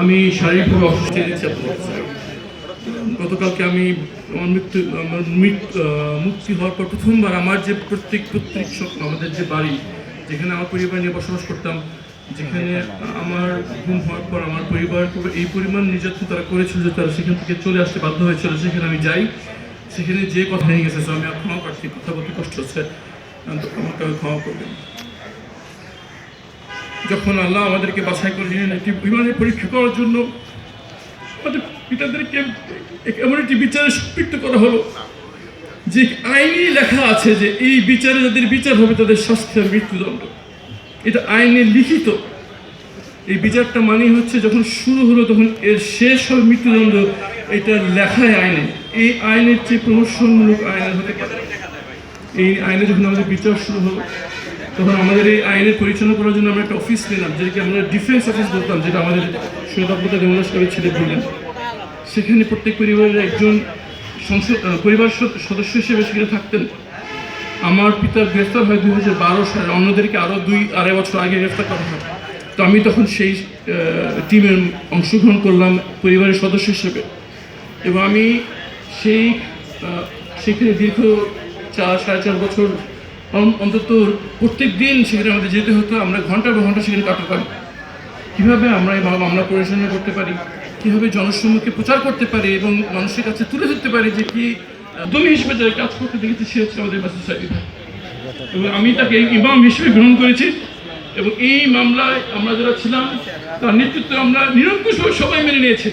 আমি শারীরিকভাবে অসুস্থ গতকালকে আমি আমার মৃত্যু, আমার মুক্তি হওয়ার পর প্রথমবার আমার যে প্রত্যেক প্রত্যেক আমাদের যে বাড়ি, যেখানে আমার পরিবার নিয়ে বসবাস করতাম, যেখানে আমার ঘুম হওয়ার পর আমার পরিবার এই পরিমাণ নির্যাতন তারা করেছিল যে তারা সেখান থেকে চলে আসতে বাধ্য হয়েছিল, সেখানে আমি যাই। সেখানে যে কথা নিয়ে গেছে আমি আর ক্ষমা কথা বলতে কষ্ট হচ্ছে, আমাকে ক্ষমা করবেন। যখন আল্লাহ আমাদেরকে বাছাই করে নিলেন একটি বিমানের পরীক্ষা করার জন্য, আমাদের পিতাদেরকে এমন একটি বিচারে সম্পৃক্ত করা হলো যে আইনি লেখা আছে যে এই বিচারে যাদের বিচার হবে তাদের শাস্তি মৃত্যুদণ্ড। এটা আইনে লিখিত। এই বিচারটা মানে হচ্ছে যখন শুরু হলো তখন এর শেষ হবে মৃত্যুদণ্ড, এটা লেখায় আইনে। এই আইনের চেয়ে প্রহসনমূলক আইন হতে পারে। এই আইনে যখন আমাদের বিচার শুরু হলো তখন আমাদের এই আইনের পরিচালনা করার জন্য আমরা একটা অফিস নিলাম, যেটাকে আমরা ডিফেন্স অফিস বলতাম, যেটা আমাদের সৈয়দাবতা দেমলা সাহেবের ছেলে বললেন সেখানে প্রত্যেক পরিবারের একজন সংসদ পরিবার সদস্য হিসেবে সেখানে থাকতেন। আমার পিতার গ্রেফতার হয় দুই হাজার বারো সালে, অন্যদেরকে আরও দুই, আড়াই বছর আগে গ্রেফতার করা হয়। তো আমি তখন সেই টিমের অংশগ্রহণ করলাম পরিবারের সদস্য হিসেবে। এবং আমি সেই সেখানে দীর্ঘ চার, সাড়ে চার বছর অন্তত প্রত্যেক দিন সেখানে আমাদের যেতে হতো, আমরা ঘণ্টা পর ঘণ্টা সেখানে কাটতে কাটাতাম। কীভাবে আমরা এই মামলা পরিচালনা করতে পারি? কীভাবে জনসম্মুখে প্রচার করতে পারি এবং মানুষের কাছে তুলে ধরতে পারি যে কি দমি হিসেবে যারা কাজ করতে দেখেছি, সে হচ্ছে আমাদের সাহেব। এবং আমি তাকে ইমাম হিসেবে গ্রহণ করেছি এবং এই মামলায় আমরা যারা ছিলাম, তার নেতৃত্ব আমরা নিরঙ্কুশভাবে সবাই মেনে নিয়েছি।